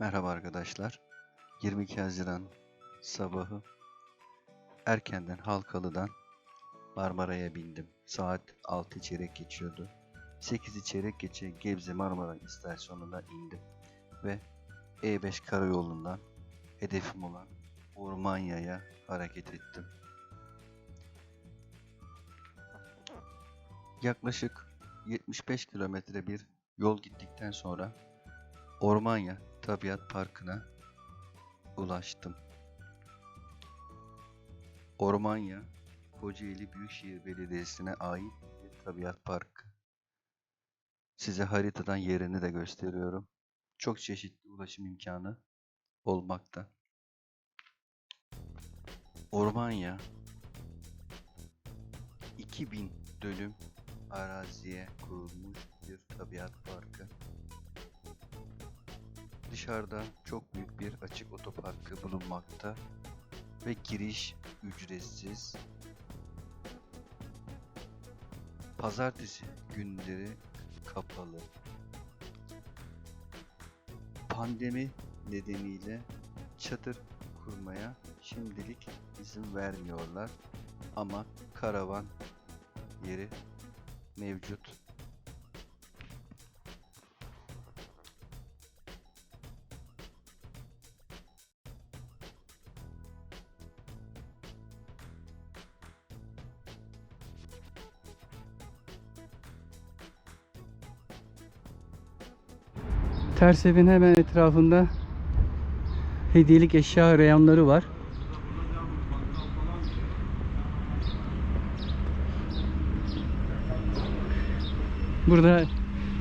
Merhaba arkadaşlar. 22 Haziran sabahı erkenden Halkalı'dan Marmara'ya bindim. Saat 6 çeyrek geçiyordu. 8 çeyrek geçe Gebze Marmara istasyonuna indim ve E5 karayolundan hedefim olan Ormanya'ya hareket ettim. Yaklaşık 75 kilometre bir yol gittikten sonra Ormanya Tabiat Parkı'na ulaştım. Ormanya, Kocaeli Büyükşehir Belediyesi'ne ait bir tabiat parkı. Size haritadan yerini de gösteriyorum. Çok çeşitli ulaşım imkanı olmakta. Ormanya 2000 dönüm araziye kurulmuş bir tabiat parkı. Dışarıda çok büyük bir açık otoparkı bulunmakta ve giriş ücretsiz. Pazartesi günleri kapalı. Pandemi nedeniyle çadır kurmaya şimdilik izin vermiyorlar ama karavan yeri mevcut. Ters evin hemen etrafında hediyelik eşya reyonları var. Burada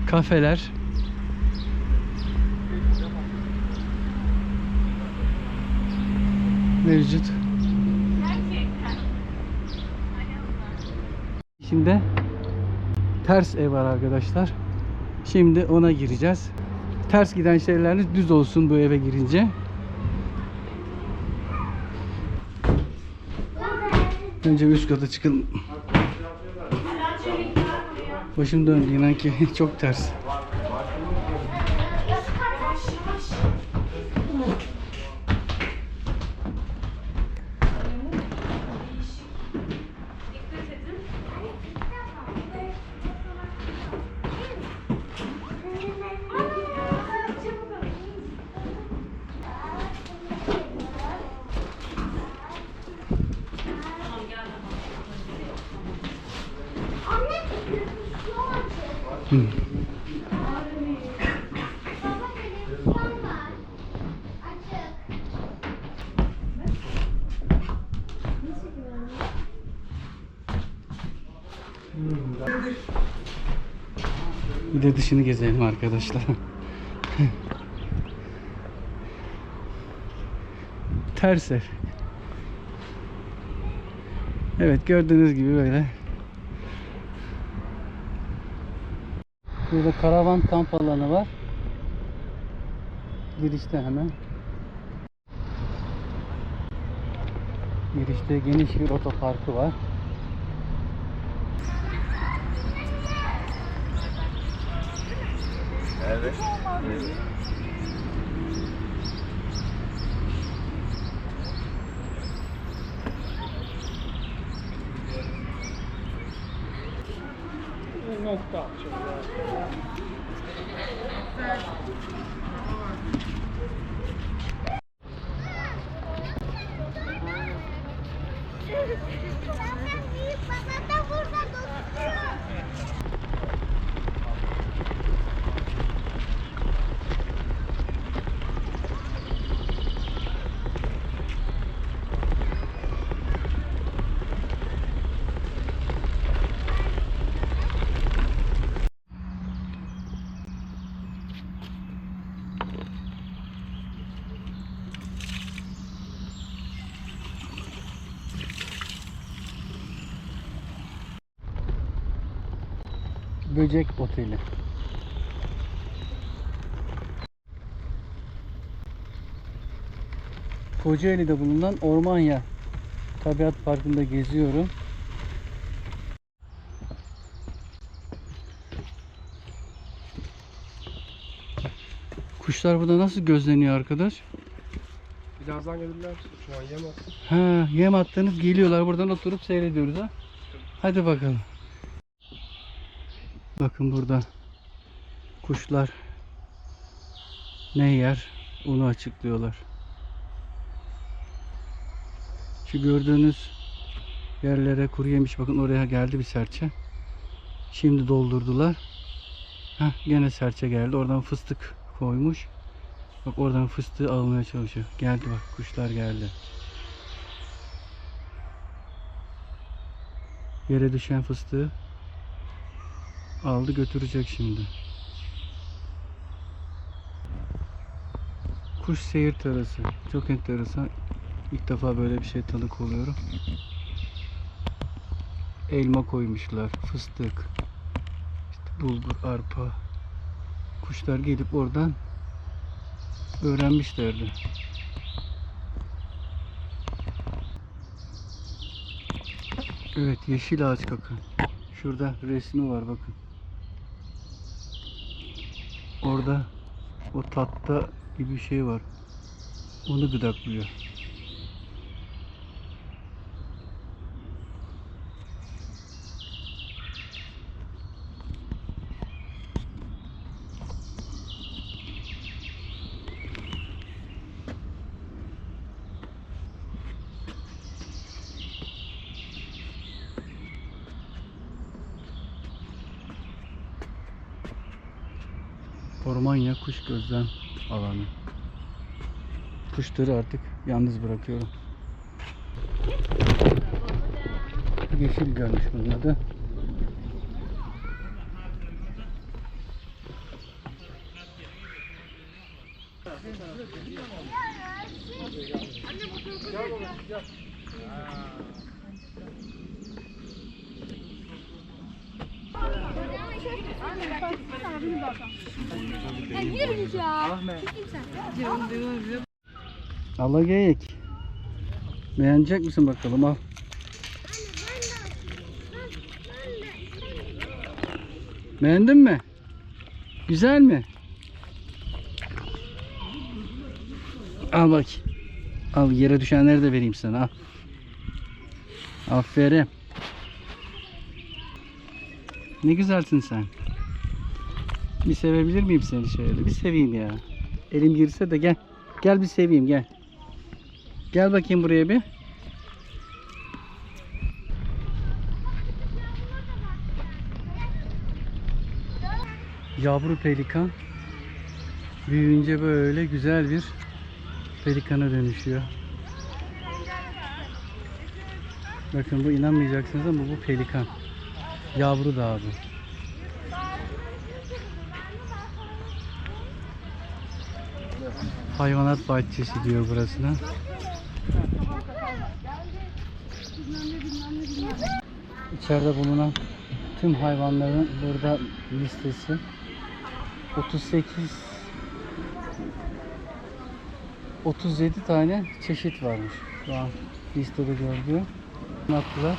kafeler. Mevcut. Şimdi ters ev var arkadaşlar. Şimdi ona gireceğiz. Ters giden şeyleriniz düz olsun bu eve girince. Önce üst kata çıkın. Başım döndü inan ki çok ters. Bir de dışını gezelim arkadaşlar. Ters ev. Evet gördüğünüz gibi böyle. Burada karavan kamp alanı var. Girişte hemen. Girişte geniş bir otoparkı var. Evet. Zaten Böcek Oteli. Kocaeli'de bulunan Ormanya Tabiat Parkı'nda geziyorum. Kuş kuşlar burada nasıl gözleniyor arkadaş? Birazdan gelirler. Şu an yem attım. Ha, yem attınız geliyorlar buradan oturup seyrediyoruz ha. Hadi bakalım. Bakın burada kuşlar ne yer onu açıklıyorlar. Şu gördüğünüz yerlere kuru yemiş bakın oraya geldi bir serçe. Şimdi doldurdular. Heh, gene serçe geldi. Oradan fıstık koymuş. Bak oradan fıstığı almaya çalışıyor. Geldi bak kuşlar geldi. Yere düşen fıstığı aldı götürecek şimdi. Kuş seyir terası. Çok enteresan. İlk defa böyle bir şey tanık oluyorum. Elma koymuşlar, fıstık, işte bulgur, arpa. Kuşlar gelip oradan öğrenmişlerdi. Evet yeşil ağaç bakın. Şurada resmi var bakın. Orada o tatta gibi bir şey var. Onu gıdaklıyor. Ormanya kuş gözlem alanı. Kuşları artık yalnız bırakıyorum. Yeşil görmüş bunun adı. Ya yürü ya. Allah geyik. Beğenecek misin bakalım al. Beğendin mi? Güzel mi? Al bak. Al yere düşenleri de vereyim sana al. Aferin. Ne güzelsin sen. Bir sevebilir miyim seni şöyle? Bir seveyim ya. Elim girse de gel. Gel bir seveyim gel. Gel bakayım buraya bir. Yavru pelikan büyüyünce böyle güzel bir pelikana dönüşüyor. Bakın bu inanmayacaksınız ama bu pelikan. Yavru daha bu. Hayvanat bahçesi diyor burasına. İçeride bulunan tüm hayvanların burada listesi 38 37 tane çeşit varmış şu an listede gördüğüm. Attılar.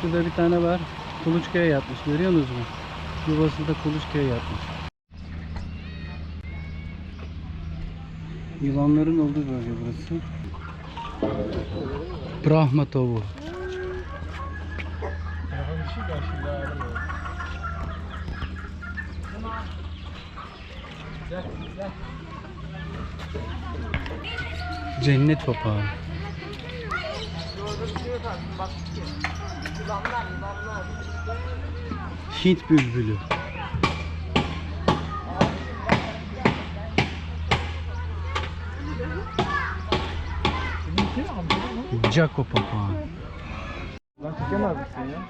Şurada bir tane var. Kuluçkaya yatmış. Görüyorsunuz mu? Yuvasında kuluçkaya yatmış. Yılanların olduğu bölge burası. Brahma tavuğu. Cennet papağı. Hint bülbülü. Jaco papağı. Lan çekemez misin ya?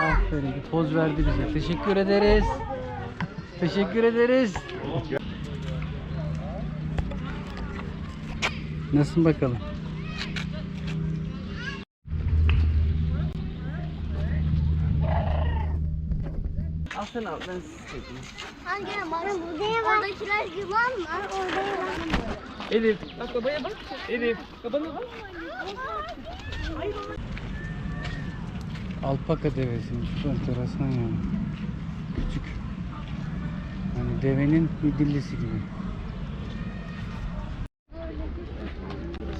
Aferin bir poz verdi bize. Teşekkür ederiz. Teşekkür ederiz. Nasılsın bakalım? Hangi yılan? Oradakiler yılan var. Orada yılan var. Elif. Bak babaya bak. Elif. Babana bak. Alpaka devesiymiş. Çok enteresan yani. Küçük. Hani devenin midillisi gibi.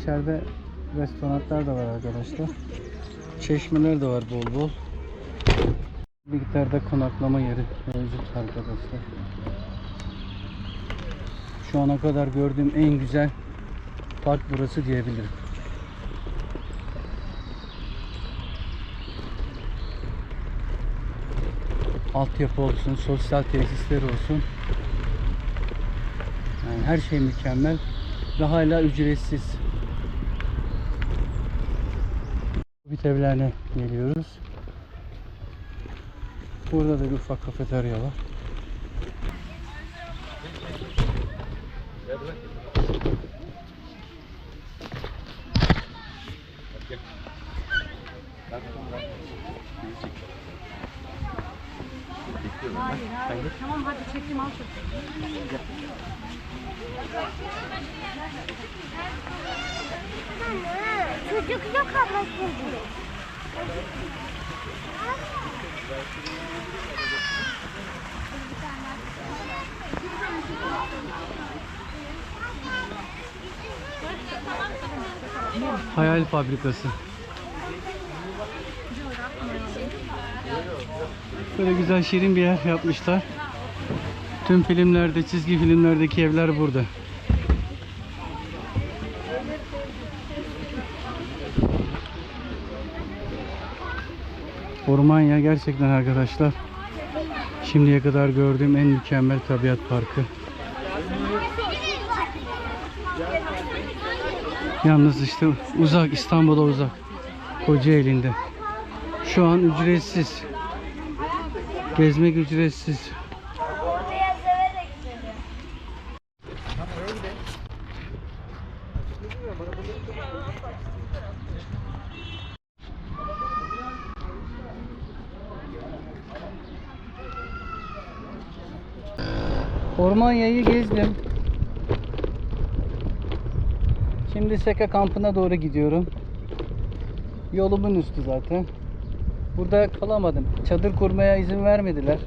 İçeride restoranlar da var arkadaşlar. Çeşmeler de var bol bol. Miktarda konaklama yeri mevcut arkadaşlar. Şu ana kadar gördüğüm en güzel park burası diyebilirim. altyapı olsun, sosyal tesisler olsun. Yani her şey mükemmel ve hala ücretsiz. Hobbit evlerine geliyoruz. Burada da bir ufak kafeterya var. Tamam hadi çekeyim al Çocuk yok ama çocuk. Hayal fabrikası. Böyle güzel şirin bir yer yapmışlar. Tüm filmlerde, çizgi filmlerdeki evler burada. Ormanya gerçekten arkadaşlar şimdiye kadar gördüğüm en mükemmel tabiat parkı. Yalnız işte uzak İstanbul'a uzak. Kocaeli'nde. Şu an ücretsiz. Gezmek ücretsiz. Ormanya'yı gezdim. Şimdi Seka kampına doğru gidiyorum. Yolumun üstü zaten. Burada kalamadım. Çadır kurmaya izin vermediler.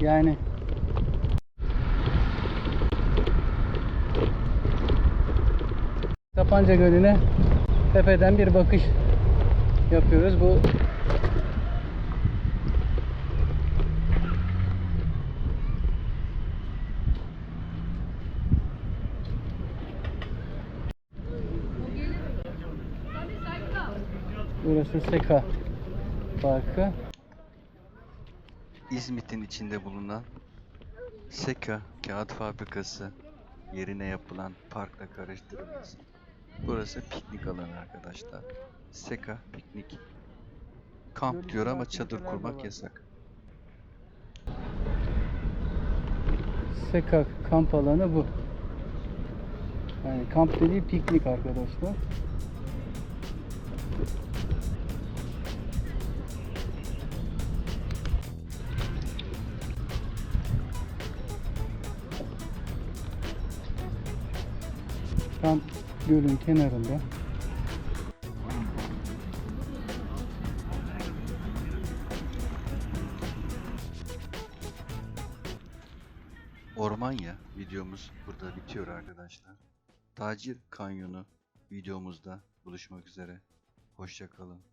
Yani Sapanca Gölü'ne tepeden bir bakış yapıyoruz. Bu Burası Seka Parkı. İzmit'in içinde bulunan Seka Kağıt Fabrikası yerine yapılan parkla karıştırılmasın. Burası piknik alanı arkadaşlar. Seka piknik. Kamp diyor ama çadır kurmak yasak. Seka kamp alanı bu. Yani kamp dediği piknik arkadaşlar. Tam gölün kenarında. Ormanya videomuz burada bitiyor arkadaşlar. Tacir Kanyonu videomuzda buluşmak üzere. Hoşça kalın.